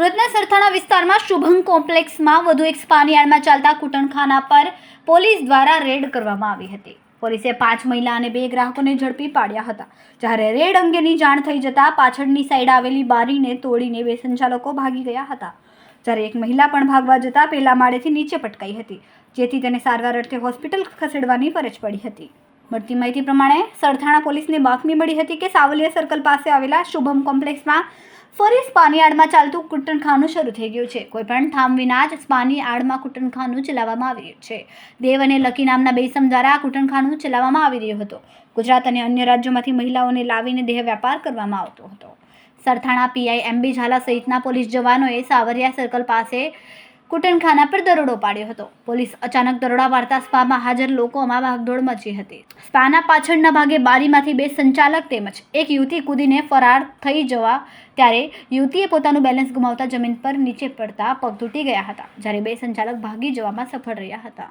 સુરતના સરથાણા વિસ્તારમાં શુભમ કોમ્પ્લેક્સમાં વધુ એક સ્પાનિયાળમાં ચાલતા કુટણખાના પર પોલીસ દ્વારા રેડ કરવામાં આવી હતી. પોલીસે પાંચ મહિલા અને બે ગ્રાહકોને ઝડપી પાડ્યા હતા. જ્યારે રેડ અંગેની જાણ થઈ જતાં પાછળની સાઈડ આવેલી બારીને તોડીને બે સંચાલકો ભાગી ગયા હતા. જ્યારે એક મહિલા પણ ભાગવા જતાં પહેલા માળેથી નીચે પટકાઈ હતી, જેથી તેને સારવાર અર્થે હોસ્પિટલ ખસેડવાની ફરજ પડી હતી. મળતી માહિતી પ્રમાણે સરથાણા પોલીસને બાતમી મળી હતી કે સાવલિયા સર્કલ પાસે આવેલા શુભમ કોમ્પ્લેક્સમાં ફરી સ્પાનિયાર્ડમાં ચાલતું કુટનખાનું શરૂ થઈ ગયું છે. કોઈપણ થામ વિના જ સ્પાનિયાર્ડમાં કુટનખાનું ચલાવવામાં આવી રહ્યું છે. દેવ અને લકી નામના બેસમ દ્વારા આ કૂટણખાનું ચલાવવામાં આવી રહ્યું હતું. ગુજરાત અને અન્ય રાજ્યોમાંથી મહિલાઓને લાવીને દેહ વ્યાપાર કરવામાં આવતો હતો. સરથાણા પીઆઈ એમબી ઝાલા સહિતના પોલીસ જવાનોએ સાવરિયા સર્કલ પાસે કૂટણખાના પર દરોડો પાડ્યો હતો. પોલીસ અચાનક દરોડા પાડતા સ્પામાં હાજર લોકોમાં ભાગદોડ મચી હતી. સ્પાના પાછળના ભાગે બારીમાંથી બે સંચાલક તેમજ એક યુવતી કૂદીને ફરાર થઈ જવા ત્યારે યુવતીએ પોતાનું બેલેન્સ ગુમાવતા જમીન પર નીચે પડતા પગ તૂટી ગયા હતા. જ્યારે બે સંચાલક ભાગી જવામાં સફળ રહ્યા હતા.